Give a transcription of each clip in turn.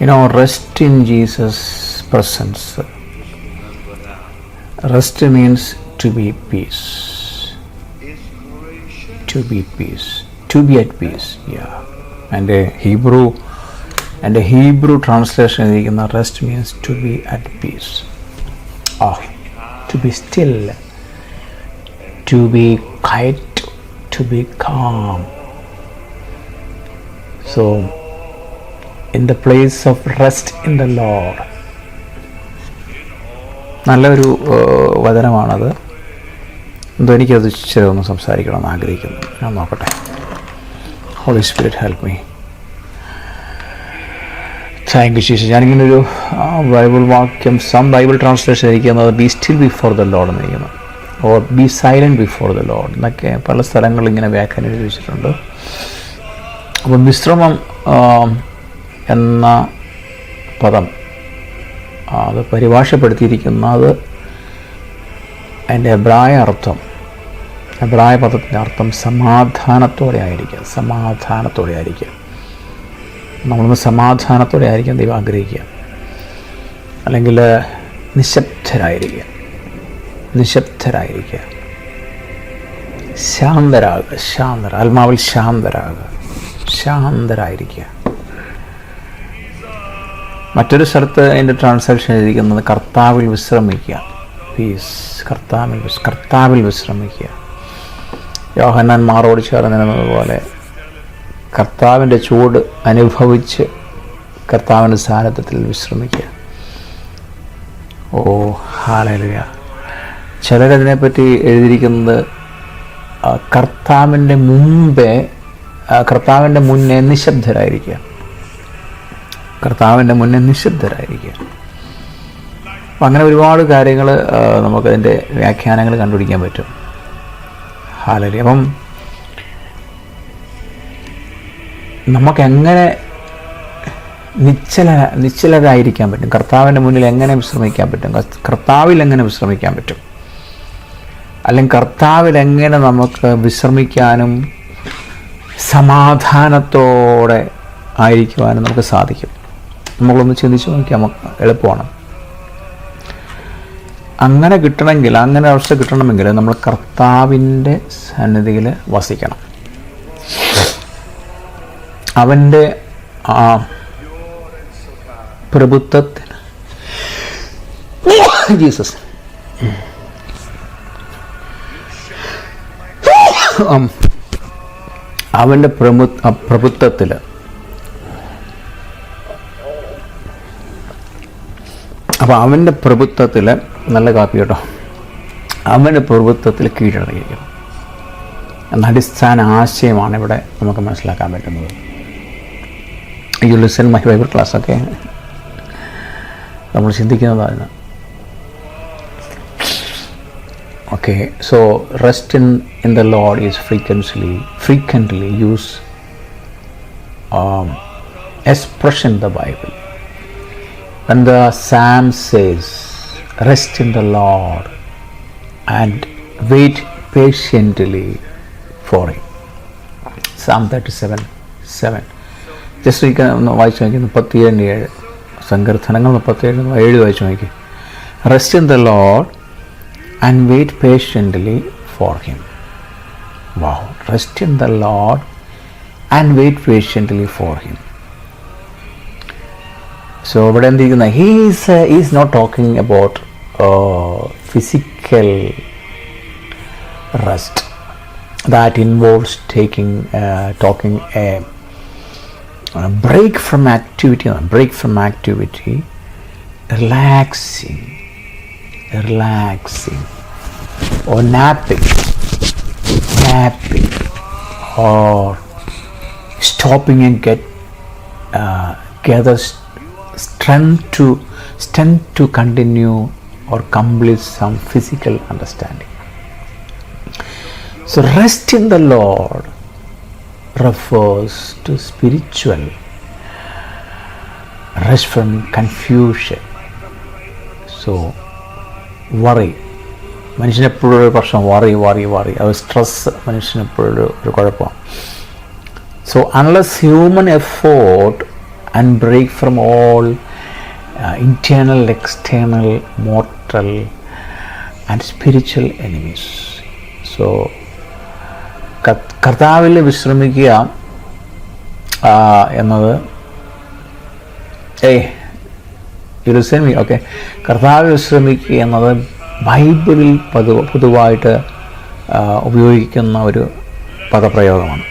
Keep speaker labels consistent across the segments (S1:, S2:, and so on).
S1: you know, rest in Jesus' presence. Rest means to be peace. To be peace. To be at peace. Yeah. And the Hebrew and the Hebrew translation in rest means to be at peace. Oh, to be still. To be quiet. To be calm. So in the place of rest in the Lord. നല്ലൊരു വചനമാണത്. എന്തോ എനിക്കത് ഇച്ചിരി ഒന്ന് സംസാരിക്കണമെന്ന് ആഗ്രഹിക്കുന്നു. ഞാൻ നോക്കട്ടെ. Holy Spirit help me thank you ശേഷം ഞാനിങ്ങനൊരു ബൈബിൾ വാക്യം സം ബൈബിൾ ട്രാൻസ്ലേഷൻ ഇരിക്കുന്നത് be still before the Lord എന്നിരിക്കുന്നു or be silent before the Lord എന്നൊക്കെ പല സ്ഥലങ്ങളിൽ ഇങ്ങനെ വ്യാഖ്യാനം ചോദിച്ചിട്ടുണ്ട് വെച്ചിട്ടുണ്ട്. അപ്പം വിശ്രമം ആ, എന്ന പദം. അത് പരിഭാഷപ്പെടുത്തിയിരിക്കുന്നത് അതിന്റെ അഭിപ്രായ അർത്ഥം. അഭിപ്രായ പദത്തിന്റെ അർത്ഥം സമാധാനത്തോടെ ആയിരിക്കുക. സമാധാനത്തോടെ ആയിരിക്കുക. നമ്മളൊന്ന് സമാധാനത്തോടെ ആയിരിക്കാൻ ദൈവം ആഗ്രഹിക്കുക. അല്ലെങ്കിൽ നിശബ്ദരായിരിക്കുക. നിശബ്ദരായിരിക്കുക. ശാന്തരാകുക. ശാന്തര. ആത്മാവിൽ ശാന്തരാകുക. ശാന്തരായിരിക്കുക. മറ്റൊരു സ്ഥലത്ത് അതിന്റെ ട്രാൻസാക്ഷൻ എഴുതിയിരിക്കുന്നത് കർത്താവിൽ വിശ്രമിക്കുക. പീസ് കർത്താവിൽ കർത്താവിൽ വിശ്രമിക്കുക. യോഹന്നാൻ മാറോട് ചേർന്നിരുന്നതുപോലെ കർത്താവിന്റെ ചൂട് അനുഭവിച്ച് കർത്താവിന്റെ സാന്നിധ്യത്തിൽ വിശ്രമിക്കുക. ഓ ഹാലലുയ ചിലരതിനെപ്പറ്റി എഴുതിയിരിക്കുന്നത് കർത്താവിന്റെ മുമ്പേ കർത്താവിന്റെ മുന്നേ നിശബ്ദരായിരിക്കുക. കർത്താവിന്റെ മുന്നേ നിശബ്ദരായിരിക്കുക. അപ്പം അങ്ങനെ ഒരുപാട് കാര്യങ്ങൾ നമുക്കതിന്റെ വ്യാഖ്യാനങ്ങൾ കണ്ടുപിടിക്കാൻ പറ്റും. ഹാലലി അപ്പം നമുക്കെങ്ങനെ നിശ്ചല നിശ്ചലരായിരിക്കാൻ പറ്റും? കർത്താവിന്റെ മുന്നിൽ എങ്ങനെ വിശ്രമിക്കാൻ പറ്റും? കർത്താവിൽ എങ്ങനെ വിശ്രമിക്കാൻ പറ്റും? അല്ലെങ്കിൽ കർത്താവിൽ എങ്ങനെ നമുക്ക് വിശ്രമിക്കാനും സമാധാനത്തോടെ ആയിരിക്കുവാനും നമുക്ക് സാധിക്കും? നമ്മളൊന്ന് ചിന്തിച്ച് നോക്കിയാൽ നമുക്ക് എളുപ്പമാണ്. അങ്ങനെ കിട്ടണമെങ്കിൽ അങ്ങനെ അവസ്ഥ കിട്ടണമെങ്കിൽ നമ്മൾ കർത്താവിന്റെ സന്നിധിയിൽ വസിക്കണം. അവന്റെ ആ പ്രഭുത്വത്തിന്. ജീസസ്. അവന്റെ പ്രമു പ്രഭുത്വത്തിൽ അപ്പോൾ അവന്റെ പ്രഭുത്വത്തിൽ നല്ല കാപ്പി കേട്ടോ. അവന്റെ പ്രഭുത്വത്തിൽ കീഴടങ്ങിയിരിക്കണം എന്ന അടിസ്ഥാന ആശയമാണ് ഇവിടെ നമുക്ക് മനസ്സിലാക്കാൻ പറ്റുന്നത്. യു ലിസൺ മൈ ബൈബിൾ ക്ലാസ്സൊക്കെ നമ്മൾ ചിന്തിക്കുന്നതാണ്. Okay so rest in in the Lord is frequently frequently use expression the Bible. When the psalm says rest in the lord and wait patiently for him. Psalm 37 7 just എനിക്ക് ഒന്ന് വായിച്ചു നോക്കി മുപ്പത്തിയേഴ് ഏഴ്. സങ്കീർത്തനങ്ങൾ മുപ്പത്തിയേഴ് ഏഴ് വായിച്ചു നോക്കി rest in the Lord and wait patiently for him wow rest in the Lord and wait patiently for him so ഇവിടെ എന്തിരിക്കുന്ന he's is not talking about physical rest that involves taking talking a break from activity break from activity relaxing relaxing or napping napping or stopping and get uh, gather s- strength to strength to continue or complete some physical understanding so rest in the lord refers to spiritual rest from confusion so worry മനുഷ്യനെപ്പോഴും ഒരു പ്രശ്നം worry worry worry അത് stress മനുഷ്യനെപ്പോഴും ഒരു ഒരു കുഴപ്പമാണ് so unless human effort and break from all internal external mortal and spiritual enemies so കർത്താവിൽ വിശ്രമിക്കുക എന്നത് ഏയ് യുലിസൻ മീ ഓക്കെ കർത്താവിൽ വിശ്രമിക്കുക എന്നത് ബൈബിളിൽ പതു പൊതുവായിട്ട് ഉപയോഗിക്കുന്ന ഒരു പദപ്രയോഗമാണ്.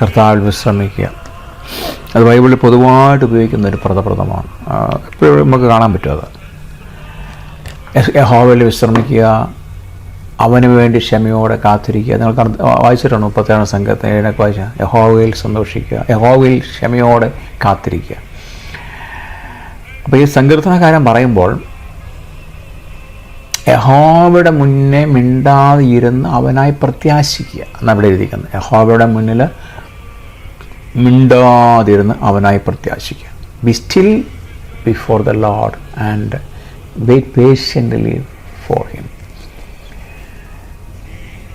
S1: കർത്താവിൽ വിശ്രമിക്കുക. അത് ബൈബിളിൽ പൊതുവായിട്ട് ഉപയോഗിക്കുന്ന ഒരു പദപ്രദമാണ് ആ, എപ്പോഴും നമുക്ക് കാണാൻ പറ്റും അത്. യഹോവയിൽ വിശ്രമിക്കുക അവന് വേണ്ടി ക്ഷമയോടെ കാത്തിരിക്കുക. നിങ്ങൾ വായിച്ചിട്ടുണ്ട് മുപ്പത്തേഴാം സംഘത്തെ ഏഴൊക്കെ വായിച്ച? യഹോവയിൽ സന്തോഷിക്കുക യഹോവയിൽ ക്ഷമയോടെ കാത്തിരിക്കുക. അപ്പോൾ ഈ സങ്കീർത്തനകാരൻ പറയുമ്പോൾ യഹോവയുടെ മുന്നേ മിണ്ടാതെ ഇരുന്ന് അവനായി പ്രത്യാശിക്കുക എന്നാണ് ഇവിടെ എഴുതിയിരിക്കുന്നത്. യഹോവയുടെ മുന്നിൽ മിണ്ടാതിരുന്ന് അവനായി പ്രത്യാശിക്കുക. Be still before the Lord and wait patiently for him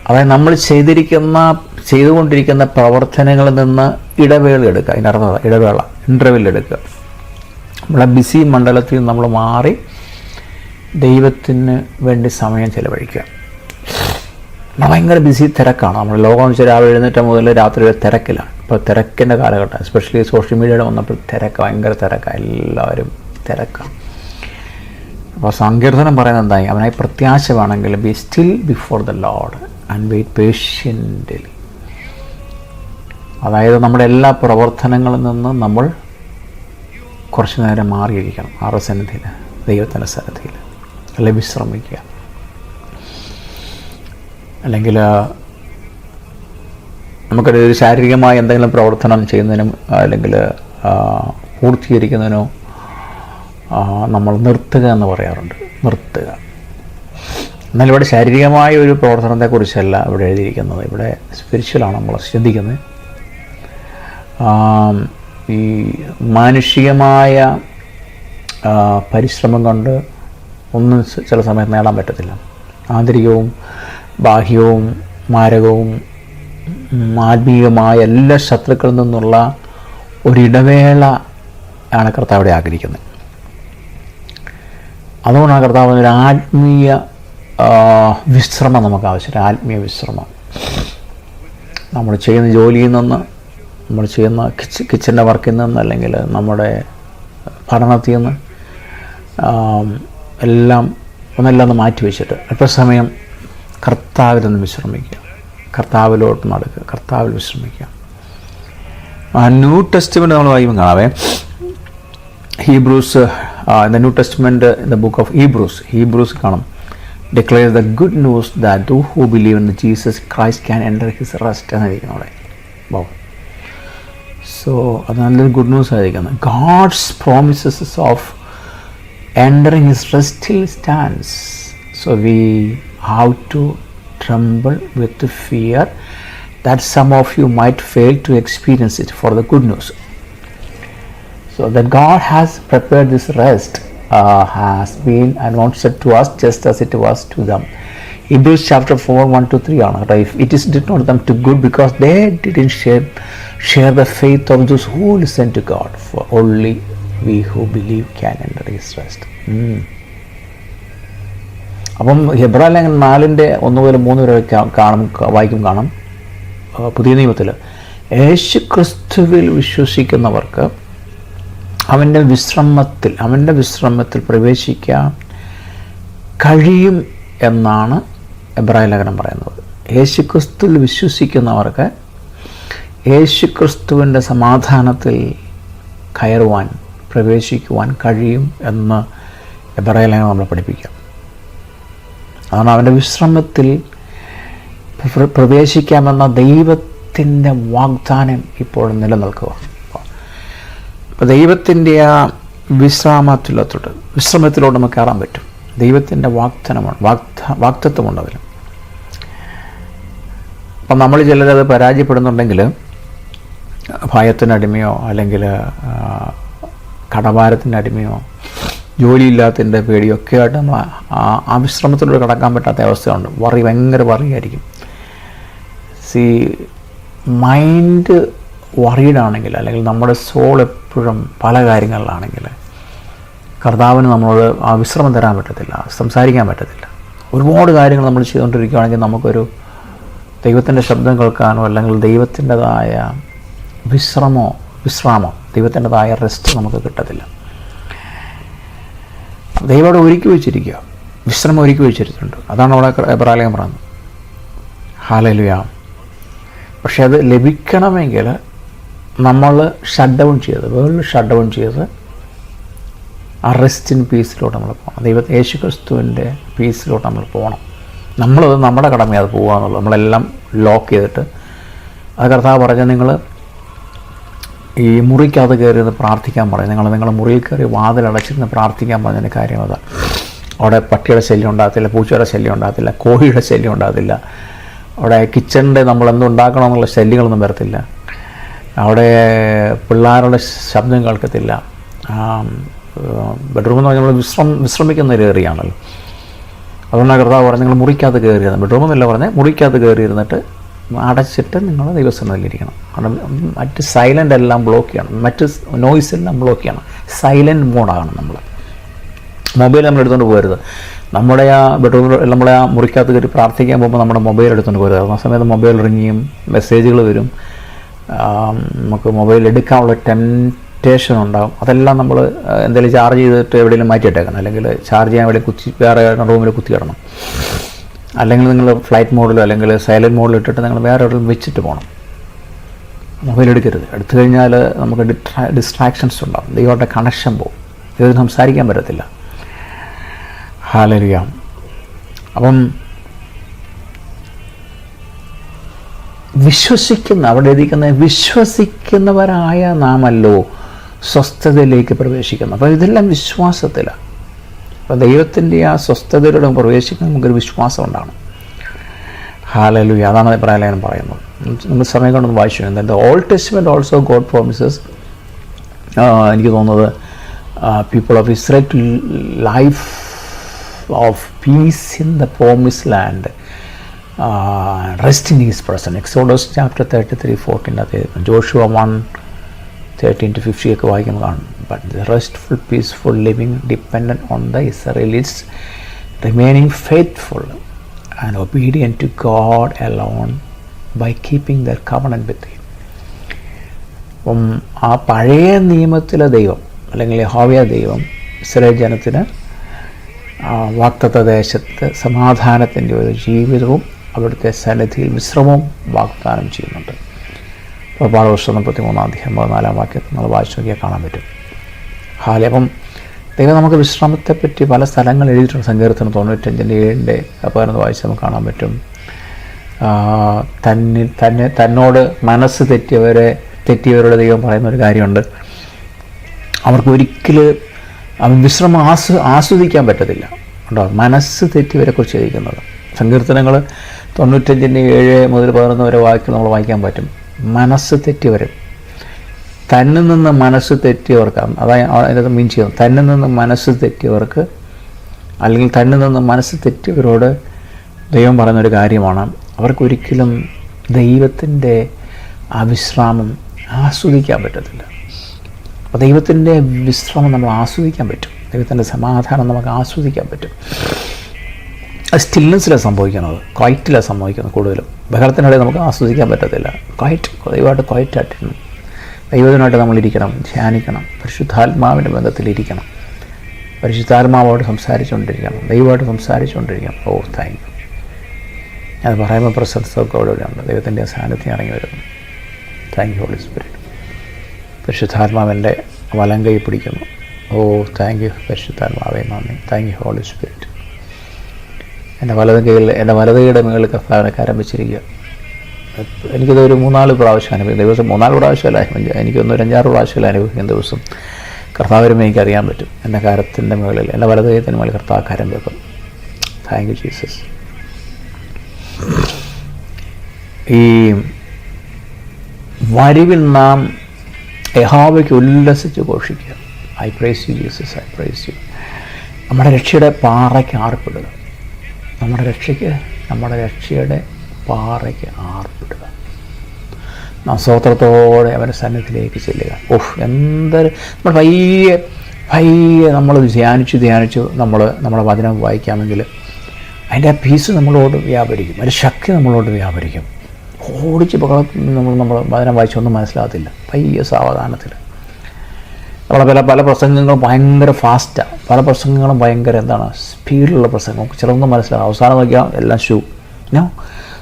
S1: അതായത് നമ്മൾ ചെയ്തിരിക്കുന്ന ചെയ്തുകൊണ്ടിരിക്കുന്ന പ്രവർത്തനങ്ങളിൽ നിന്ന് ഇടവേള എടുക്കുക. അതിനർത്ഥം ഇടവേള ഇന്റർവെൽ എടുക്കുക. നമ്മളെ ബിസി മണ്ഡലത്തിൽ നമ്മൾ മാറി ദൈവത്തിന് വേണ്ടി സമയം ചിലവഴിക്കുക. ഭയങ്കര ബിസി തിരക്കാണ്. നമ്മൾ ലോകം വെച്ചാൽ രാവിലെ എഴുന്നേറ്റ മുതൽ രാത്രി തിരക്കിലാണ്. ഇപ്പോൾ തിരക്കിന്റെ കാലഘട്ടം എസ്പെഷ്യലി സോഷ്യൽ മീഡിയയുടെ വന്നപ്പോൾ തിരക്ക് ഭയങ്കര തിരക്കാണ് എല്ലാവരും തിരക്കാണ് അപ്പോൾ സങ്കീർത്തനം പറയുന്നത് എന്തായി? അവനായി പ്രത്യാശ വേണമെങ്കിൽ be still before the Lord and wait patiently അതായത് നമ്മുടെ എല്ലാ പ്രവർത്തനങ്ങളിൽ നിന്നും നമ്മൾ കുറച്ച് നേരം മാറിയിരിക്കണം ആറ് സന്നിധിയിൽ ദൈവത്തിന്റെ സന്നിധിയിൽ അല്ലെങ്കിൽ വിശ്രമിക്കുക. അല്ലെങ്കിൽ നമുക്കൊരു ശാരീരികമായ എന്തെങ്കിലും പ്രവർത്തനം ചെയ്യുന്നതിനും അല്ലെങ്കിൽ പൂർത്തീകരിക്കുന്നതിനോ നമ്മൾ നിർത്തുക എന്ന് പറയാറുണ്ട്. നിർത്തുക. എന്നാൽ ഇവിടെ ശാരീരികമായ ഒരു പ്രവർത്തനത്തെക്കുറിച്ചല്ല ഇവിടെ എഴുതിയിരിക്കുന്നത്. ഇവിടെ സ്പിരിച്വലാണ് നമ്മൾ ചിന്തിക്കുന്നത് ഈ മാനുഷികമായ പരിശ്രമം കൊണ്ട് ഒന്നും ചില സമയത്ത് നേടാൻ പറ്റത്തില്ല. ആന്തരികവും ബാഹ്യവും മാരകവും ആത്മീയമായ എല്ലാ ശത്രുക്കളിൽ നിന്നുള്ള ഒരിടവേള ആണ് കർത്താവ് ഇവിടെ ആഗ്രഹിക്കുന്നത്. അതുകൊണ്ടാണ് കർത്താവ് ഒരു ആത്മീയ വിശ്രമം നമുക്ക് ആവശ്യമില്ല ആത്മീയ വിശ്രമം. നമ്മൾ ചെയ്യുന്ന ജോലിയിൽ നിന്ന് നമ്മൾ ചെയ്യുന്ന കിച്ച് കിച്ചന്റെ വർക്കിൽ നിന്ന് അല്ലെങ്കിൽ നമ്മുടെ പഠനത്തിൽ നിന്ന് എല്ലാം ഒന്നെല്ലാം ഒന്ന് മാറ്റി വെച്ചിട്ട് അല്പസമയം കർത്താവിൽ നിന്ന് വിശ്രമിക്കുക. കർത്താവിലോട്ട് നടക്കുക കർത്താവിൽ വിശ്രമിക്കുക. ആ ന്യൂ ടെസ്റ്റ്മെന്റ് നമ്മൾ വായിക്കുമ്പോൾ കാണാവേ Hebrews the New Testament in the book of Hebrews Hebrews കാണും. Declare the good news that do who believe in Jesus Christ can enter his rest എന്നായിരിക്കും അവിടെ. ബോ സോ അത് നല്ലൊരു ഗുഡ് ന്യൂസ് ആയിരിക്കുന്നത് God's promises of entering his റെസ്റ്റിൽ stands so we we to tremble with fear that some of you might fail to experience it for the good news. So, that God has prepared this rest uh, has been announced to us just as it was to them. Hebrews chapter 4 1 to 3 on right. It is did not them to good because they didn't share, share the faith of those who listen to God, for only we who believe can enter his rest. Mm. അപ്പം ഹെബ്രാ ലേഖനം നാലിന്റെ ഒന്ന് മുതൽ മൂന്ന് വരെ കാണും വായിക്കും കാണാം. പുതിയ നിയമത്തിൽ. യേശു ക്രിസ്തുവിൽ വിശ്വസിക്കുന്നവർക്ക് അവന്റെ വിശ്രമത്തിൽ അവന്റെ വിശ്രമത്തിൽ പ്രവേശിക്കാൻ കഴിയും എന്നാണ് എബ്രായ ലേഖനം പറയുന്നത്. യേശു ക്രിസ്തുവിൽ വിശ്വസിക്കുന്നവർക്ക് യേശു ക്രിസ്തുവിന്റെ സമാധാനത്തിൽ കയറുവാൻ പ്രവേശിക്കുവാൻ കഴിയും എന്ന് എബ്രായ ലേഖനം നമ്മളെ പഠിപ്പിക്കാം. അതാണ് അവന്റെ വിശ്രമത്തിൽ പ്ര- പ്രവേശിക്കാമെന്ന ദൈവത്തിന്റെ വാഗ്ദാനം ഇപ്പോൾ നിലനിൽക്കുക. അപ്പോൾ ദൈവത്തിന്റെ ആ വിശ്രാമത്തിലോട്ട് വിശ്രമത്തിലോട്ട് നമുക്ക് കയറാൻ പറ്റും. ദൈവത്തിന്റെ വാഗ്ദാനമാണ് വാഗ്ദ വാക്തത്വമുണ്ട് അതിൽ അപ്പം നമ്മൾ ചിലരത് പരാജയപ്പെടുന്നുണ്ടെങ്കിൽ ഭയത്തിനടിമയോ അല്ലെങ്കിൽ അടിമയോ ജോലിയില്ലാത്തതിന്റെ പേടിയൊക്കെ ആയിട്ട് നമ്മൾ ആ വിശ്രമത്തിലൂടെ കടക്കാൻ പറ്റാത്ത അവസ്ഥയുണ്ട്. വറി ഭയങ്കര വറിയായിരിക്കും. സി മൈൻഡ് വറീഡാണെങ്കിൽ അല്ലെങ്കിൽ നമ്മുടെ സോൾ എപ്പോഴും പല കാര്യങ്ങളിലാണെങ്കിൽ കർത്താവിന് നമ്മളോട് ആ വിശ്രമം തരാൻ പറ്റത്തില്ല സംസാരിക്കാൻ പറ്റത്തില്ല. ഒരുപാട് കാര്യങ്ങൾ നമ്മൾ ചെയ്തുകൊണ്ടിരിക്കുകയാണെങ്കിൽ നമുക്കൊരു ദൈവത്തിന്റെ ശബ്ദം കേൾക്കാനോ അല്ലെങ്കിൽ ദൈവത്തിന്റെതായ വിശ്രമോ വിശ്രാമോ ദൈവത്തിന്റെതായ റെസ്റ്റ് നമുക്ക് കിട്ടത്തില്ല. ദൈവം അവിടെ ഒരുക്കി വെച്ചിരിക്കുക. വിശ്രമം ഒരുക്കി വെച്ചിരുന്നുണ്ട്. അതാണ് അവിടെ എബ്രാലയം പറയുന്നത്. ഹാലലുയാം. പക്ഷെ അത് ലഭിക്കണമെങ്കിൽ നമ്മൾ ഷട്ട് ഡൗൺ ചെയ്ത് വേൾഡ് ഷട്ട് ഡൗൺ ചെയ്ത് ആ പീസിലോട്ട് നമ്മൾ പോകണം. ദൈവത്തെ യേശു ക്രിസ്തുവിന്റെ പീസിലോട്ട് നമ്മൾ പോകണം. നമ്മളത് നമ്മുടെ കടമയാണ് അത് പോകുക എന്നുള്ളത്. നമ്മളെല്ലാം ലോക്ക് ചെയ്തിട്ട് അത് കർത്താവ് പറഞ്ഞാൽ നിങ്ങൾ ഈ മുറിക്കകത്ത് കയറി നിന്ന് പ്രാർത്ഥിക്കാൻ പറയും നിങ്ങൾ നിങ്ങളുടെ മുറിയിൽ കയറി വാതിലടച്ചിരുന്ന് പ്രാർത്ഥിക്കാൻ പറഞ്ഞതിന്റെ കാര്യം അതാ. അവിടെ പട്ടിയുടെ ശല്യം ഉണ്ടാകത്തില്ല പൂച്ചയുടെ ശല്യം ഉണ്ടാകത്തില്ല കോഴിയുടെ ശല്യം ഉണ്ടാകത്തില്ല. അവിടെ കിച്ചണിന്റെ നമ്മൾ എന്തുണ്ടാക്കണം എന്നുള്ള ശല്യങ്ങളൊന്നും വരത്തില്ല. അവിടെ പിള്ളേരുടെ ശബ്ദം കേൾക്കത്തില്ല. ബെഡ്റൂം എന്ന് പറഞ്ഞാൽ നമ്മൾ വിശ്രം വിശ്രമിക്കുന്ന ഒരു ഏറിയാണല്ലോ അതുകൊണ്ടാണ് കർത്താവ് പറഞ്ഞ് നിങ്ങൾ മുറിക്കകത്ത് കയറിയിരുന്നത് ബെഡ്റൂം എന്നല്ല പറഞ്ഞാൽ മുറിക്കകത്ത് കയറി ഇരുന്നിട്ട് അടച്ചിട്ട് നിങ്ങൾ ദൈവസന്നിധിയിലിരിക്കണം. കാരണം മറ്റ് സൈലന്റ് എല്ലാം ബ്ലോക്ക് ചെയ്യണം. മറ്റ് നോയ്സ് എല്ലാം ബ്ലോക്ക് ചെയ്യണം. സൈലന്റ് മോഡാകണം നമ്മൾ. മൊബൈൽ നമ്മൾ എടുത്തുകൊണ്ട് പോകരുത്. നമ്മുടെ ആ ബെഡ്റൂമിൽ നമ്മളെ ആ മുറിക്കകത്ത് കയറി പ്രാർത്ഥിക്കാൻ പോകുമ്പോൾ നമ്മുടെ മൊബൈൽ എടുത്തുകൊണ്ട് പോകരുത്. ആ സമയത്ത് മൊബൈൽ റിങ്ങിയും മെസ്സേജുകൾ വരും. നമുക്ക് മൊബൈൽ എടുക്കാനുള്ള ടെംപ്റ്റേഷൻ ഉണ്ടാകും അതെല്ലാം നമ്മൾ എന്തെങ്കിലും ചാർജ് ചെയ്തിട്ട് എവിടെയെങ്കിലും മാറ്റിയിട്ടേക്കണം. അല്ലെങ്കിൽ ചാർജ് ചെയ്യാൻ വേണ്ടി കുത്തി വേറെ റൂമിൽ കുത്തി കിടണം. അല്ലെങ്കിൽ നിങ്ങൾ ഫ്ലൈറ്റ് മോഡിലോ അല്ലെങ്കിൽ സൈലന്റ് മോഡിലോ ഇട്ടിട്ട് നിങ്ങൾ വേറെ എവിടെയും വെച്ചിട്ട് പോകണം. മൊബൈൽ എടുക്കരുത്. എടുത്തു കഴിഞ്ഞാൽ നമുക്ക് ഡിസ്ട്രാ ഡിസ്ട്രാക്ഷൻസ് ഉണ്ടാകും ദൈവത്തെ കണക്ഷൻ പോകും ഇത് സംസാരിക്കാൻ പറ്റത്തില്ല. ഹാലരിയ അപ്പം വിശ്വസിക്കുന്ന അവിടെ ഇരിക്കുന്ന വിശ്വസിക്കുന്നവരായ നാമല്ലോ സ്വസ്ഥതയിലേക്ക് പ്രവേശിക്കുന്നത് അപ്പോൾ ഇതെല്ലാം വിശ്വാസത്തിലാണ് അപ്പോൾ ദൈവത്തിന്റെ ആ സ്വസ്ഥതയിലൂടെ പ്രവേശിക്കാൻ നമുക്കൊരു വിശ്വാസം ഉണ്ടാണ് ഹാലലു അതാണ് അഭിപ്രായം പറയുന്നത്. നമ്മൾ സമയം കൊണ്ടൊന്ന് വായിച്ചു എന്താ Old Testament also God promises എനിക്ക് തോന്നുന്നത് people of Israel to life of peace in the promise land rest in is presence Exodus chapter thirty three fourteen അത് Joshua one thirteen to fifty ഒക്കെ വായിക്കുമ്പോൾ കാണും but the restful, peaceful living dependent on the Israelites remaining faithful and obedient to God alone by keeping their covenant with Him. അപ്പം ആ പഴയ നിയമത്തിലെ ദൈവം അല്ലെങ്കിൽ ഹോവിയ ദൈവം ഇസ്രയേൽ ജനത്തിന് വാക്തത്വ ദേശത്ത് സമാധാനത്തിന്റെ ഒരു ജീവിതവും അവിടുത്തെ സന്നിധിയിൽ വിശ്രമവും വാഗ്ദാനം ചെയ്യുന്നുണ്ട് അപ്പോൾ പാഠപുസ്തകം മുപ്പത്തി മൂന്നാം അധ്യായം പതിനാലാം വാക്യത്തിൽ നമ്മൾ വായിച്ചു നോക്കിയാൽ കാണാൻ പറ്റും ഹാലി. അപ്പം ദൈവം നമുക്ക് വിശ്രമത്തെപ്പറ്റി പല സ്ഥലങ്ങൾ എഴുതിയിട്ടുണ്ട്. സങ്കീർത്തനം തൊണ്ണൂറ്റഞ്ചിന്റെ ഏഴിന്റെ പതിനൊന്ന് വായിച്ച് നമുക്ക് കാണാൻ പറ്റും. തന്നിൽ തന്നെ തന്നോട് മനസ്സ് തെറ്റിയവരെ തെറ്റിയവരുടെ ദൈവം പറയുന്ന ഒരു കാര്യമുണ്ട്. അവർക്ക് ഒരിക്കലും അവൻ വിശ്രമം ആസ്വ ആസ്വദിക്കാൻ പറ്റത്തില്ല. ഉണ്ടോ? മനസ്സ് തെറ്റിയവരെ കുറിച്ച് എഴുതിക്കുന്നത് സങ്കീർത്തനങ്ങൾ തൊണ്ണൂറ്റഞ്ചിന്റെ ഏഴ് മുതൽ പതിനൊന്ന് വരെ വാക്യം നമ്മൾ വായിക്കാൻ പറ്റും. മനസ്സ് തെറ്റിയവർ തന്നിൽ നിന്ന് മനസ്സ് തെറ്റിയവർക്ക് അതായത് മീൻ ചെയ്യുന്നത് തന്നിൽ നിന്ന് മനസ്സ് തെറ്റിയവർക്ക് അല്ലെങ്കിൽ തന്നിൽ നിന്ന് മനസ്സ് തെറ്റിയവരോട് ദൈവം പറയുന്നൊരു കാര്യമാണ് അവർക്കൊരിക്കലും ദൈവത്തിന്റെ ആ വിശ്രാമം ആസ്വദിക്കാൻ പറ്റത്തില്ല. അപ്പോൾ ദൈവത്തിന്റെ വിശ്രമം നമ്മൾ ആസ്വദിക്കാൻ പറ്റും. ദൈവത്തിന്റെ സമാധാനം നമുക്ക് ആസ്വദിക്കാൻ പറ്റും. അത് സ്റ്റിൽനെസ്സിലാണ് സംഭവിക്കുന്നത് ക്വയറ്റിലാണ് സംഭവിക്കുന്നത് കൂടുതലും. ബഹളത്തിനിടയിൽ നമുക്ക് ആസ്വദിക്കാൻ പറ്റത്തില്ല. ക്വയറ്റ് ദൈവമായിട്ട് ക്വയറ്റായിട്ടിരുന്നു ദൈവത്തിനായിട്ട് നമ്മളിരിക്കണം ധ്യാനിക്കണം പരിശുദ്ധാത്മാവിന്റെ ബന്ധത്തിലിരിക്കണം. പരിശുദ്ധാത്മാവോട് സംസാരിച്ചുകൊണ്ടിരിക്കണം ദൈവമായിട്ട് സംസാരിച്ചുകൊണ്ടിരിക്കണം. ഓ താങ്ക് യു അത് പറയുമ്പോൾ പ്രസൻസൊക്കെ ഉണ്ട് ദൈവത്തിന്റെ സാന്നിധ്യം ഇറങ്ങി വരുന്നു താങ്ക് യു ഹോളി സ്പിരിറ്റ് പരിശുദ്ധാത്മാവിന്റെ വലം കൈ പിടിക്കുന്നു. ഓ താങ്ക് യു പരിശുദ്ധാത്മാവേ നന്ദി. താങ്ക് യു ഹോളി സ്പിരിറ്റ് എന്റെ വലത് കൈയിൽ എന്റെ വലത് കൈയുടെ മുകളിൽ കർത്താവിനെ കരം വെച്ചിരിക്കുക. എനിക്കത് ഒരു മൂന്നാൽ പ്രാവശ്യം അനുഭവിക്കും ദിവസം മൂന്നാൽ പ്രാവശ്യമല്ല എനിക്കൊന്ന് ഒരു അഞ്ചാറ് പ്രാവശ്യമല്ല അനുഭവിക്കുന്ന ദിവസം. കർത്താവരുമേ എനിക്കറിയാൻ പറ്റും എന്റെ കരത്തിന്റെ മുകളിൽ എന്റെ വലത് കൈത്തിന് മുകളിൽ കർത്താവ് കരം വെക്കും താങ്ക് യു ജീസസ് ഈ വരിവിൽ നാം യഹാവയ്ക്ക് ഉല്ലസിച്ച് ഘോഷിക്കുക. I praise you Jesus I praise you നമ്മുടെ രക്ഷയുടെ പാറയ്ക്ക് ആർപ്പിടുക. നമ്മുടെ രക്ഷയ്ക്ക് നമ്മുടെ രക്ഷയുടെ പാറയ്ക്ക് ആർപ്പിടുക. നാം സ്വോത്രത്തോടെ അവന്റെ സന്നിധിയിലേക്ക് ചെല്ലുക. ഓഹ് എന്തൊരു നമ്മൾ പയ്യെ പയ്യെ നമ്മൾ ധ്യാനിച്ച് ധ്യാനിച്ച് നമ്മൾ നമ്മളെ വചനം വായിക്കാമെങ്കിൽ അതിന്റെ ആ പീസ് നമ്മളോട് വ്യാപരിക്കും. അതിന്റെ ശക്തി നമ്മളോട് വ്യാപരിക്കും. ഓടിച്ച് ബഹളത്തിൽ നമ്മൾ നമ്മൾ വചനം വായിച്ചൊന്നും മനസ്സിലാകത്തില്ല. പയ്യെ സാവധാനത്തിൽ. നമ്മളെ പല പല പ്രസംഗങ്ങളും ഭയങ്കര ഫാസ്റ്റാണ് പല പ്രസംഗങ്ങളും ഭയങ്കര എന്താണ്? സ്പീഡിലുള്ള പ്രസംഗം. ചിലതൊന്നും മനസ്സിലാകും അവസാനം നോക്കിയാൽ എല്ലാം ഷൂ നോ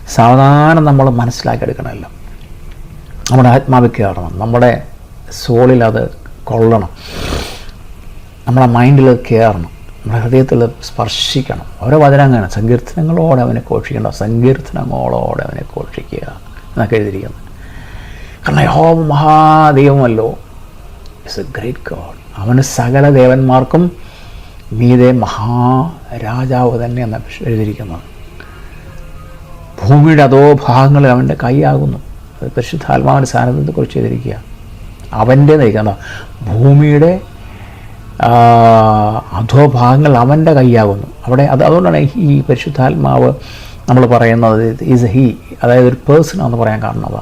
S1: സാവധാനം നമ്മൾ മനസ്സിലാക്കിയെടുക്കണമല്ലോ. നമ്മുടെ ആത്മാവിക്ക് കയറണം നമ്മുടെ സോളിൽ അത് കൊള്ളണം. നമ്മുടെ മൈൻഡിൽ കയറണം നമ്മുടെ ഹൃദയത്തിൽ സ്പർശിക്കണം. ഓരോ വചനങ്ങളാണ്. സങ്കീർത്തനങ്ങളോടെ അവനെ കോഷിക്കേണ്ട സങ്കീർത്തനങ്ങളോടെ അവനെ കോഷിക്കുക എന്നൊക്കെ എഴുതിയിരിക്കുന്നത്. കാരണം യഹോ മഹാദൈവമല്ലോ. ഇസ് എ ഗ്രേറ്റ് ഗോഡ് അവന് സകല ദേവന്മാർക്കും മീതെ മഹാരാജാവ് തന്നെ എന്ന എഴുതിയിരിക്കുന്നത്. ഭൂമിയുടെ അതോ ഭാഗങ്ങളിൽ അവന്റെ കൈയാകുന്നു. അത് പരിശുദ്ധാത്മാവിന്റെ സാന്നിധ്യത്തെക്കുറിച്ച് ചെയ്തിരിക്കുക. അവന്റെ നയിക്കുന്ന ഭൂമിയുടെ അധോ അധോഭാഗങ്ങൾ അവന്റെ കൈയാകുന്നു. അവിടെ അത് അതുകൊണ്ടാണ് ഈ പരിശുദ്ധാത്മാവ് നമ്മൾ പറയുന്നത് ഈസ് ഹീ അതായത് ഒരു പേഴ്സൺ എന്ന് പറയാൻ കാണുന്നത്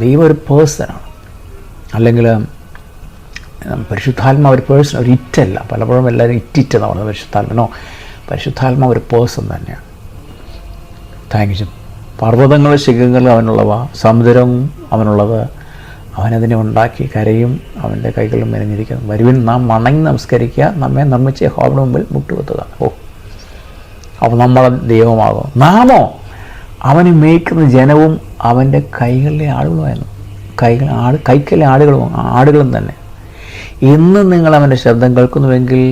S1: ദൈവം ഒരു പേഴ്സണാണ് അല്ലെങ്കിൽ പരിശുദ്ധാത്മാ ഒരു പേഴ്സൺ ഒരു ഇറ്റല്ല പലപ്പോഴും എല്ലാവരും ഇറ്റിറ്റ് എന്ന് പറയുന്നത് പരിശുദ്ധാത്മനോ പരിശുദ്ധാത്മാ ഒരു പേഴ്സൺ തന്നെയാണ്. താങ്ക് യു പർവതങ്ങൾ ശിഖങ്ങൾ അവനുള്ളവ സമുദ്രം അവനുള്ളത് അവനതിനെ ഉണ്ടാക്കി കരയും അവന്റെ കൈകളും മെനഞ്ഞിരിക്കുന്നു വരുവിൻ നാം മണങ്ങി നമസ്കരിക്കുക നമ്മെ നിർമ്മിച്ച ഹോമിന് മുമ്പിൽ മുട്ടുകുത്തുക. ഓ അപ്പോൾ നമ്മളെ ദൈവമാകും. നാമോ? അവന് മേയ്ക്കുന്ന ജനവും അവന്റെ കൈകളിലെ ആളുകളുമായിരുന്നു കൈകൾ ആട് കൈക്കലെ ആടുകളും ആടുകളും തന്നെ. ഇന്ന് നിങ്ങൾ അവന്റെ ശബ്ദം കേൾക്കുന്നുവെങ്കിൽ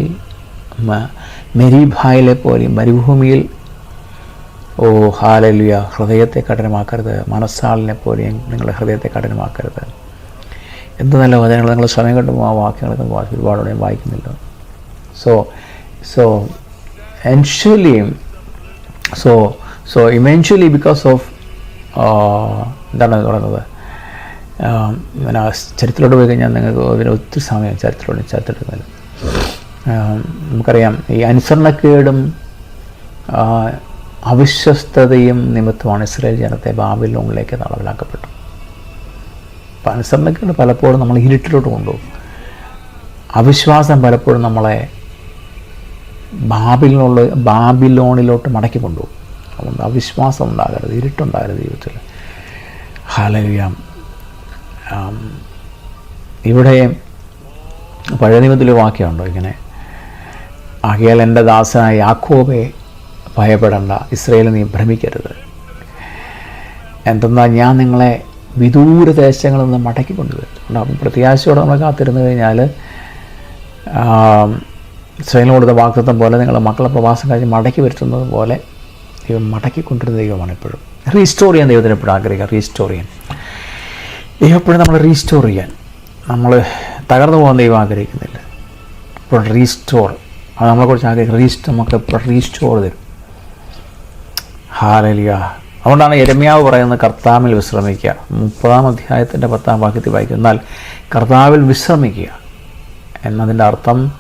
S1: മെരീഭായിലെ പോലെയും മരുഭൂമിയിൽ ഓ ഹാലലുയ. ഹൃദയത്തെ കഠിനമാക്കരുത്. മനസ്സാളിനെ പോലെയും നിങ്ങളുടെ ഹൃദയത്തെ കഠിനമാക്കരുത്. എന്ത് നല്ല വചനങ്ങൾ നിങ്ങൾ സമയം കിട്ടുമ്പോൾ ആ വാക്യങ്ങളൊക്കെ ഒരുപാട് ഞാൻ വായിക്കുന്നില്ല. So so essentially so so immensely because of എന്താണ് പറയുന്നത്? ഞാൻ ആ ചരിത്രത്തിലോട്ട് പോയി കഴിഞ്ഞാൽ നിങ്ങൾക്ക് അതിന് ഒത്തിരി സമയം ചരിത്രത്തോട് ചരിത്രത്തിൽ നമുക്കറിയാം ഈ അനുസരണക്കേടും അവിശ്വസ്തതയും നിമിത്തമാണ് ഇസ്രായേൽ ജനത്തെ ബാബിലോണിലേക്ക് നടപ്പിലാക്കപ്പെട്ടു അപ്പം അനുസരണക്കേട് പലപ്പോഴും നമ്മൾ ഇരുട്ടിലോട്ട് കൊണ്ടുപോകും. അവിശ്വാസം പലപ്പോഴും നമ്മളെ ബാബിലോണിൽ ബാബിലോണിലോട്ട് മടക്കി കൊണ്ടുപോകും. അതുകൊണ്ട് അവിശ്വാസം ഉണ്ടാകരുത് ഇരുട്ടുണ്ടാകരുത് ജീവിതത്തിൽ. ഹലയ ഇവിടെ പഴയ നിയമത്തിലെ വാക്യമുണ്ടോ? ഇങ്ങനെ ആകിയാൽ എന്റെ ദാസനായ യാക്കോബെ ഭയപ്പെടേണ്ട. ഇസ്രയേൽ നീ ഭ്രമിക്കരുത്. എന്തെന്നാൽ ഞാൻ നിങ്ങളെ വിദൂര ദേശങ്ങളിൽ നിന്ന് മടക്കി കൊണ്ടുവരും. അപ്പം പ്രത്യാശയോടെ നമ്മൾ കാത്തിരുന്നു കഴിഞ്ഞാൽ ഇസ്രയേലിന് കൊടുത്ത വാക്തത്വം പോലെ നിങ്ങൾ മക്കളെ പ്രവാസം കഴിഞ്ഞ് മടക്കി വരുത്തുന്നത് പോലെ ദൈവം മടക്കി കൊണ്ടിരുന്ന ദൈവമാണ് എപ്പോഴും. റീസ്റ്റോർ ചെയ്യാൻ ദൈവത്തിന് എപ്പോഴും ആഗ്രഹിക്കുക. റീസ്റ്റോർ ചെയ്യാൻ. ദൈവം എപ്പോഴും നമ്മൾ റീസ്റ്റോർ ചെയ്യാൻ. നമ്മൾ തകർന്നു പോകാൻ ദൈവം ആഗ്രഹിക്കുന്നില്ല. ഇപ്പോൾ റീസ്റ്റോർ അത് നമ്മളെക്കുറിച്ച് ആഗ്രഹിക്കുക. റീസ്റ്റ് നമുക്ക് എപ്പോഴും റീസ്റ്റോർ തരും. ഹാലലിയ. അതുകൊണ്ടാണ് എരമ്യാവ് പറയുന്നത് കർത്താവിൽ വിശ്രമിക്കുക. മുപ്പതാം അധ്യായത്തിന്റെ പത്താം വാക്യത്തിൽ വായിക്കും. എന്നാൽ കർത്താവിൽ വിശ്രമിക്കുക എന്നതിന്റെ അർത്ഥം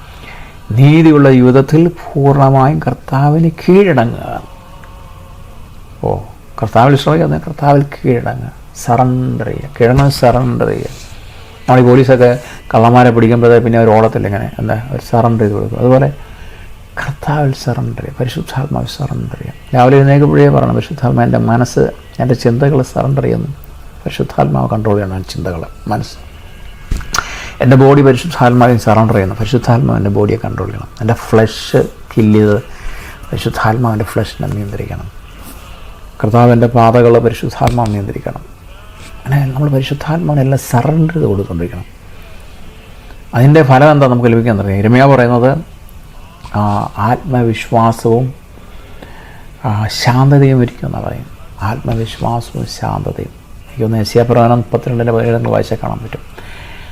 S1: നീതിയുള്ള യുദ്ധത്തിൽ പൂർണമായും കർത്താവിന് കീഴടങ്ങുക. ഓ കർത്താവിൽ വിശ്രമിക്കുക കർത്താവിൽ കീഴടങ്ങുക. സറണ്ടർ ചെയ്യുക. കിഴങ്ങ് സറണ്ടർ ചെയ്യുക. നമ്മൾ ഈ പോലീസൊക്കെ കള്ളന്മാരെ പിടിക്കുമ്പോഴേ പിന്നെ അവർ ഓടത്തില്ല ഇങ്ങനെ എന്താ അവർ സറണ്ടർ ചെയ്ത് കൊടുക്കും. അതുപോലെ കർത്താവിൽ സറണ്ടർ ചെയ്യുക പരിശുദ്ധാത്മാവിൽ സറണ്ടർ ചെയ്യുക രാവിലെ എഴുന്നേക്കുമ്പോഴേ പറയണം പരിശുദ്ധാത്മാ എന്റെ മനസ്സ് എന്റെ ചിന്തകൾ സറണ്ടർ ചെയ്യുന്നു പരിശുദ്ധാത്മാവ് കൺട്രോൾ ചെയ്യണം എന്റെ ചിന്തകൾ മനസ്സ്. എന്റെ ബോഡി പരിശുദ്ധാത്മാവിൽ സറണ്ടർ ചെയ്യുന്നു പരിശുദ്ധാത്മാവ് എന്റെ ബോഡിയെ കൺട്രോൾ ചെയ്യണം. എന്റെ ഫ്ലഷ് കില്ല് ചെയ്ത് പരിശുദ്ധാത്മാവിന്റെ ഫ്ലഷിനെ നിയന്ത്രിക്കണം. കർത്താവിന്റെ പാതകൾ പരിശുദ്ധാത്മാവ് നിയന്ത്രിക്കണം. അങ്ങനെ നമ്മൾ പരിശുദ്ധാത്മാവിനെല്ലാം സറണ്ടർ ചെയ്ത് കൊടുത്തുകൊണ്ടിരിക്കണം അതിന്റെ ഫലം എന്താ നമുക്ക് ലഭിക്കാൻ തുടങ്ങി? ഇരമയ പറയുന്നത് ആത്മവിശ്വാസവും ശാന്തതയും ഇരിക്കും എന്നാണ് പറയും ആത്മവിശ്വാസവും ശാന്തതയും. എനിക്കൊന്ന് എസിയാപ്രധാനം മുപ്പത്തിരണ്ടിന്റെ പതിനേഴ് വായിച്ചാൽ കാണാൻ പറ്റും.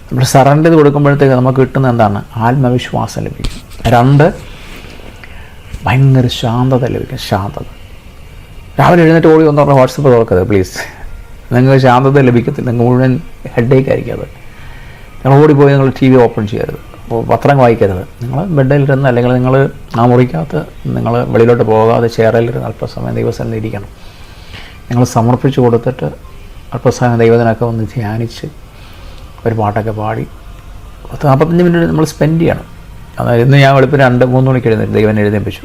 S1: നമ്മൾ സറണ്ടർ ചെയ്ത് കൊടുക്കുമ്പോഴത്തേക്ക് നമുക്ക് കിട്ടുന്ന എന്താണ്? ആത്മവിശ്വാസം ലഭിക്കും. രണ്ട് ഭയങ്കര ശാന്തത ലഭിക്കും. ശാന്തത. രാവിലെ എഴുന്നേറ്റ് ഓടി ഒന്ന് വാട്സപ്പ് തുറക്കരുത് പ്ലീസ് നിങ്ങൾക്ക് ശാന്തത ലഭിക്കത്തില്ല. മുഴുവൻ ഹെഡേക്ക് ആയിരിക്കും അത്. നിങ്ങൾ ഓടിപ്പോയി നിങ്ങൾ ടി വി ഓപ്പൺ ചെയ്യരുത്. പത്രം വായിക്കരുത്. നിങ്ങൾ ബെഡിലിരുന്ന് അല്ലെങ്കിൽ നിങ്ങൾ ആ മുറിക്കകത്ത് നിങ്ങൾ വെളിയിലോട്ട് പോകാതെ ചെയറിലിരുന്ന് അല്പസമയം ദൈവസ്ഥാനം ഇരിക്കണം. നിങ്ങൾ സമർപ്പിച്ച് കൊടുത്തിട്ട് അല്പസമയം ദൈവത്തിനൊക്കെ ഒന്ന് ധ്യാനിച്ച് ഒരു പാട്ടൊക്കെ പാടി പത്ത് നാൽപ്പത്തഞ്ച് മിനിറ്റ് നമ്മൾ സ്പെൻഡ് ചെയ്യണം. അതായത് ഇന്ന് ഞാൻ വെളുപ്പിന് രണ്ട് മൂന്ന് മണിക്ക് എഴുന്നേറ്റ്. ദൈവം എഴുതിപ്പിച്ചു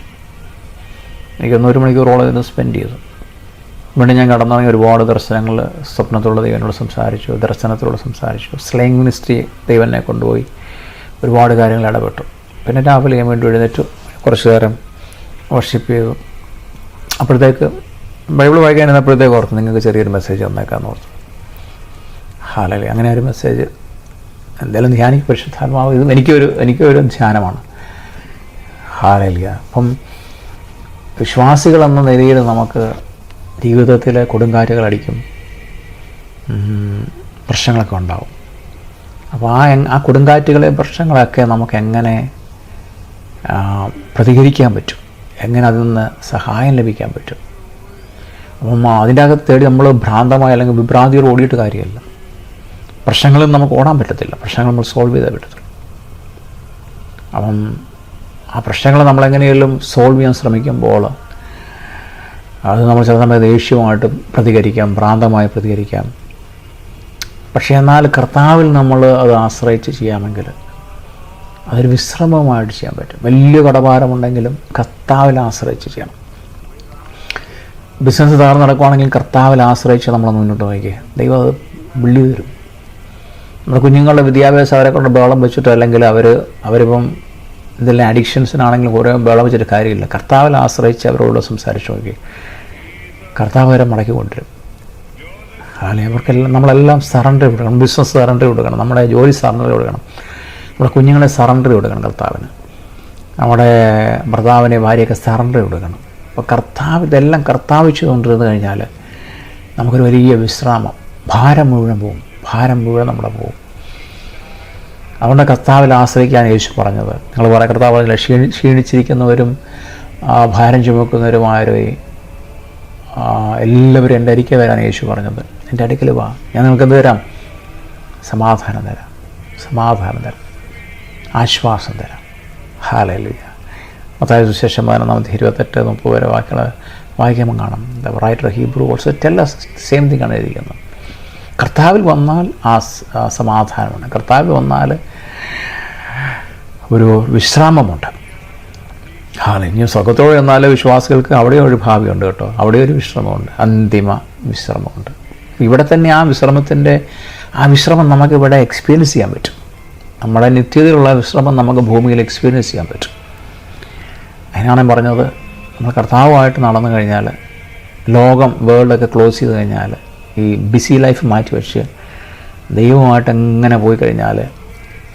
S1: എനിക്കൊന്ന് ഒരു മണിക്കൂറോളം ഇത് സ്പെൻഡ് ചെയ്തു. വീണ്ടും ഞാൻ കടന്നിറങ്ങി ഒരുപാട് ദർശനങ്ങൾ സ്വപ്നത്തിലുള്ള ദൈവനോട് സംസാരിച്ചു ദർശനത്തിലൂടെ സംസാരിച്ചു. സ്ലേങ് മിനിസ്ട്രി ദൈവനെ കൊണ്ടുപോയി. ഒരുപാട് കാര്യങ്ങൾ ഇടപെട്ടു. പിന്നെ രാവിലെ ഞാൻ വേണ്ടി എഴുന്നേറ്റു. കുറച്ച് നേരം വർഷിപ്പ് ചെയ്തു. അപ്പോഴത്തേക്ക് ബൈബിൾ വായിക്കാൻ ഇരുന്നപ്പോഴത്തേക്ക് ഓർത്തു നിങ്ങൾക്ക് ചെറിയൊരു മെസ്സേജ് വന്നേക്കാന്ന് ഓർത്തു. ഹാലല്ലേ അങ്ങനെ ഒരു മെസ്സേജ് എന്തായാലും ധ്യാനിക്ക് പരിശുദ്ധാത്മാവ് ഇത് എനിക്കൊരു എനിക്കൊരു ധ്യാനമാണ്. ഹാലലിയ അപ്പം വിശ്വാസികളെന്ന നിലയിൽ നമുക്ക് ജീവിതത്തിലെ കൊടുങ്കാറ്റുകൾ അടിക്കും. പ്രശ്നങ്ങളൊക്കെ ഉണ്ടാവും. അപ്പോൾ ആ ആ കൊടുങ്കാറ്റുകളെ പ്രശ്നങ്ങളൊക്കെ നമുക്ക് എങ്ങനെ പ്രതികരിക്കാൻ പറ്റും? എങ്ങനെ അതിൽ നിന്ന് സഹായം ലഭിക്കാൻ പറ്റും? അപ്പം അതിന്റെ അകത്ത് തേടി നമ്മൾ ഭ്രാന്തമായ അല്ലെങ്കിൽ വിഭ്രാന്തിയോട് ഓടിയിട്ട് കാര്യമില്ല. പ്രശ്നങ്ങളിൽ നമുക്ക് ഓടാൻ പറ്റത്തില്ല. പ്രശ്നങ്ങൾ നമ്മൾ സോൾവ് ചെയ്തേ പറ്റത്തുള്ളൂ. അപ്പം ആ പ്രശ്നങ്ങൾ നമ്മളെങ്ങനെയെങ്കിലും സോൾവ് ചെയ്യാൻ ശ്രമിക്കുമ്പോൾ അത് നമ്മൾ ചില സമയത്ത് ദേഷ്യമായിട്ട് പ്രതികരിക്കാം ഭ്രാന്തമായി പ്രതികരിക്കാം. പക്ഷേ എന്നാൽ കർത്താവിൽ നമ്മൾ അത് ആശ്രയിച്ച് ചെയ്യാമെങ്കിൽ അതൊരു വിശ്രമമായിട്ട് ചെയ്യാൻ പറ്റും. വലിയ കടഭാരമുണ്ടെങ്കിലും കർത്താവിൽ ആശ്രയിച്ച് ചെയ്യണം. ബിസിനസ് തകർന്ന് നടക്കുവാണെങ്കിൽ കർത്താവിൽ ആശ്രയിച്ച് നമ്മൾ മുന്നോട്ട് വയ്ക്കുക ദൈവം അത് വിള്ളി തരും. നമ്മുടെ കുഞ്ഞുങ്ങളുടെ വിദ്യാഭ്യാസം അവരെ കൊണ്ട് ബഹളം വെച്ചിട്ട് അല്ലെങ്കിൽ അവർ അവരിപ്പം ഇതെല്ലാം അഡിക്ഷൻസിനാണെങ്കിലും കുറേ ബഹളം വെച്ചിട്ട് കാര്യമില്ല. കർത്താവിൽ ആശ്രയിച്ച് അവരോട് സംസാരിച്ച് നോക്കി. കർത്താവ് അവരെ മടക്കി കൊണ്ടുവരും. അല്ലെങ്കിൽ അവർക്കെല്ലാം നമ്മളെല്ലാം സറണ്ടർ കൊടുക്കണം. ബിസിനസ് സറണ്ടർ കൊടുക്കണം. നമ്മുടെ ജോലി സറണ്ടർ കൊടുക്കണം. നമ്മുടെ കുഞ്ഞുങ്ങളെ സറണ്ടർ കൊടുക്കണം കർത്താവിന്. നമ്മുടെ ഭർത്താവിനെ ഭാര്യയൊക്കെ സറണ്ടർ കൊടുക്കണം. അപ്പോൾ കർത്താവ് ഇതെല്ലാം കർത്താവിച്ച് കൊണ്ടിരുന്ന് കഴിഞ്ഞാൽ നമുക്കൊരു വലിയ വിശ്രാമം. ഭാരം മുഴുവൻ പോകും ഭാരം മുഴുവൻ നമ്മുടെ പോകും അതുകൊണ്ട് കർത്താവിൽ ആശ്രയിക്കാൻ യേശു പറഞ്ഞത്. നിങ്ങൾ പറയാം കർത്താവ് പറഞ്ഞില്ല ക്ഷീണി ക്ഷീണിച്ചിരിക്കുന്നവരും ഭാരം ചുമക്കുന്നവരും ആ, എല്ലാവരും എന്റെ അരിക്ക വരാൻ യേശു പറഞ്ഞത്. എന്റെ അടുക്കൽ വാ. ഞാൻ നിങ്ങൾക്ക് എന്ത് തരാം? സമാധാനം തരാം. സമാധാനം തരാം. ആശ്വാസം തരാം. ഹാലലുയ. മത്തായ സുശേഷം പതിനൊന്നാമത്തെ ഇരുപത്തെട്ട് മുപ്പത് വരെ വാക്കുകൾ വായിക്കുമ്പോൾ കാണാം. Writer Hebrew also tell same thing ആണ് എഴുതിയിരിക്കുന്നത്. കർത്താവിൽ വന്നാൽ ആ സമാധാനമുണ്ട്. കർത്താവിൽ വന്നാൽ ഒരു വിശ്രാമമുണ്ട്. ഇനി സ്വർഗത്തോടെ എന്നാൽ വിശ്വാസികൾക്ക് അവിടെ ഒരു ഭാവിയുണ്ട് കേട്ടോ. അവിടെ ഒരു വിശ്രമമുണ്ട്. അന്തിമ വിശ്രമമുണ്ട്. ഇവിടെ തന്നെ ആ വിശ്രമത്തിന്റെ ആ വിശ്രമം നമുക്ക് ഇവിടെ എക്സ്പീരിയൻസ് ചെയ്യാൻ പറ്റും. നമ്മുടെ നിത്യതയിലുള്ള വിശ്രമം നമുക്ക് ഭൂമിയിൽ എക്സ്പീരിയൻസ് ചെയ്യാൻ പറ്റും. അതിനാണ് ഞാൻ പറഞ്ഞത് നമ്മൾ കർത്താവുമായിട്ട് നടന്നു കഴിഞ്ഞാൽ ലോകം വേൾഡൊക്കെ ക്ലോസ് ചെയ്ത് കഴിഞ്ഞാൽ ഈ ബിസി ലൈഫ് മാറ്റി വെച്ച് ദൈവമായിട്ട് എങ്ങനെ പോയി കഴിഞ്ഞാൽ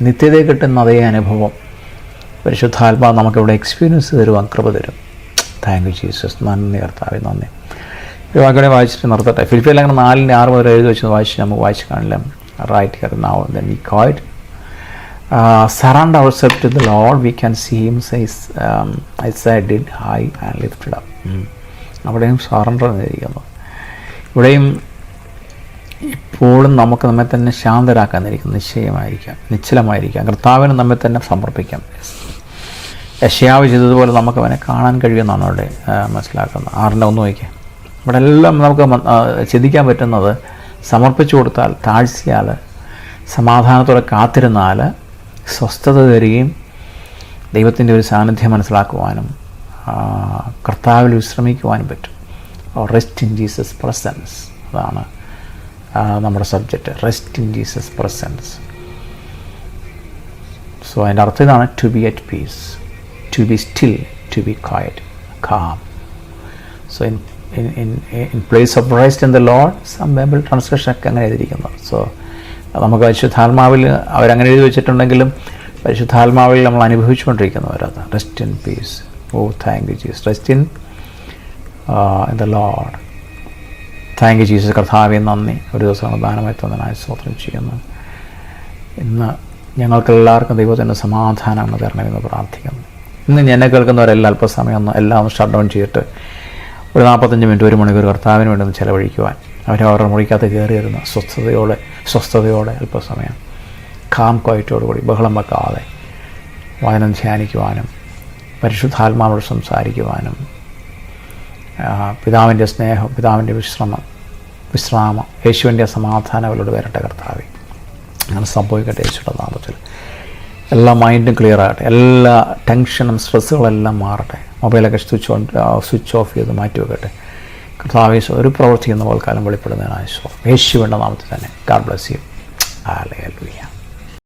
S1: നിത്യതയെ കിട്ടുന്ന അതേ അനുഭവം പരിശുദ്ധാത്മാവ് നമുക്കിവിടെ എക്സ്പീരിയൻസ് തരുവാൻ കൃപ തരും. താങ്ക് യു ജീസസ് നന്ദി കർത്താവ് നന്ദി. ഈ വാക്കുകളെ വായിച്ചിട്ട് നിർത്തട്ടെ. ഫിലിപ്പിയിൽ അങ്ങനെ നാലിന്റെ ആറ് മുതൽ എഴുതി വെച്ച് വായിച്ച് നമുക്ക് വായിച്ച് കാണില്ല. Right here now then we could surround our to the Lord we can see size I side did high and lifted up അവിടെയും സറണ്ടർ എന്നിരിക്കുന്നു ഇവിടെയും ഇപ്പോഴും നമുക്ക് നമ്മെ തന്നെ ശാന്തരാക്കാന്നിരിക്കും നിശ്ചയമായിരിക്കാം നിശ്ചലമായിരിക്കാം. കർത്താവിനെ നമ്മെ തന്നെ സമർപ്പിക്കാം. യശയാവ് ചെയ്തതുപോലെ നമുക്ക് അവനെ കാണാൻ കഴിയുമെന്നാണ് അവിടെ മനസ്സിലാക്കുന്നത്. ആറിന്റെ ഒന്ന് നോക്കിയാൽ ഇവിടെ എല്ലാം നമുക്ക് ചിന്തിക്കാൻ പറ്റുന്നത് സമർപ്പിച്ചു കൊടുത്താൽ താഴ്ചയാൽ സമാധാനത്തോടെ കാത്തിരുന്നാൽ സ്വസ്ഥത തരികയും ദൈവത്തിന്റെ ഒരു സാന്നിധ്യം മനസ്സിലാക്കുവാനും കർത്താവിൽ വിശ്രമിക്കുവാനും പറ്റും. റെസ്റ്റ് ഇൻ ജീസസ് പ്രസൻസ് അതാണ്. നമ്മുടെ subject rest in Jesus presence so അതിന്റെ അർത്ഥം ഇതാണ് to be at peace to be still to be quiet calm so in in in in place of rest in the Lord some Bible translation ഒക്കെ അങ്ങനെ എഴുതിയിരിക്കുന്നത് so നമുക്ക് പരിശുദ്ധാത്മാവിൽ അവരങ്ങനെ എഴുതി വെച്ചിട്ടുണ്ടെങ്കിലും പരിശുദ്ധാത്മാവിൽ നമ്മൾ അനുഭവിച്ചുകൊണ്ടിരിക്കുന്നവരത് rest in peace oh thank you Jesus rest in in the Lord thank you Jesus കർത്താവെ നന്ദി. ഒരു ദിവസം ദാനമായി തന്നതിനായി സ്തോത്രം ചെയ്യുന്നു. ഇന്ന് ഞങ്ങൾക്കെല്ലാവർക്കും ദൈവത്തിന്റെ സമാധാനം അങ്ങ് തരണമെന്ന് പ്രാർത്ഥിക്കുന്നു. ഇന്ന് എന്നെ കേൾക്കുന്നവരെല്ലാം അല്പസമയം ഒന്ന് എല്ലാം ഷട്ട് ഡൗൺ ചെയ്തിട്ട് ഒരു നാൽപ്പത്തഞ്ച് മിനിറ്റ് ഒരു മണിക്കൂർ കർത്താവിന് വേണ്ടി ഒന്ന് ചിലവഴിക്കുവാൻ. അവരെ അവരുടെ മുറിക്കകത്ത് കയറി വരുന്ന സ്വസ്ഥതയോടെ സ്വസ്ഥതയോടെ അല്പസമയം കാം ക്വയറ്റോടുകൂടി ബഹളം വെക്കാതെ വചനം ധ്യാനിക്കുവാനും പരിശുദ്ധാത്മാവോട് സംസാരിക്കുവാനും പിതാവിന്റെ സ്നേഹം പിതാവിന്റെ വിശ്രമം വിശ്രാമം യേശുവിന്റെ സമാധാനം അവരോട് വരട്ടെ കർത്താവെ. അങ്ങനെ സംഭവിക്കട്ടെ യേശുയുടെ നാമത്തിൽ. എല്ലാ മൈൻഡും ക്ലിയർ ആകട്ടെ. എല്ലാ ടെൻഷനും സ്ട്രെസ്സുകളെല്ലാം മാറട്ടെ. മൊബൈലൊക്കെ സ്വിച്ച് ഓൺ സ്വിച്ച് ഓഫ് ചെയ്ത് മാറ്റി വെക്കട്ടെ. കർത്താവേശം ഒരു പ്രവൃത്തി എന്ന പോൽക്കാലം വെളിപ്പെടുന്നതിനായ യേശുവിന്റെ നാമത്തിൽ തന്നെ. God bless you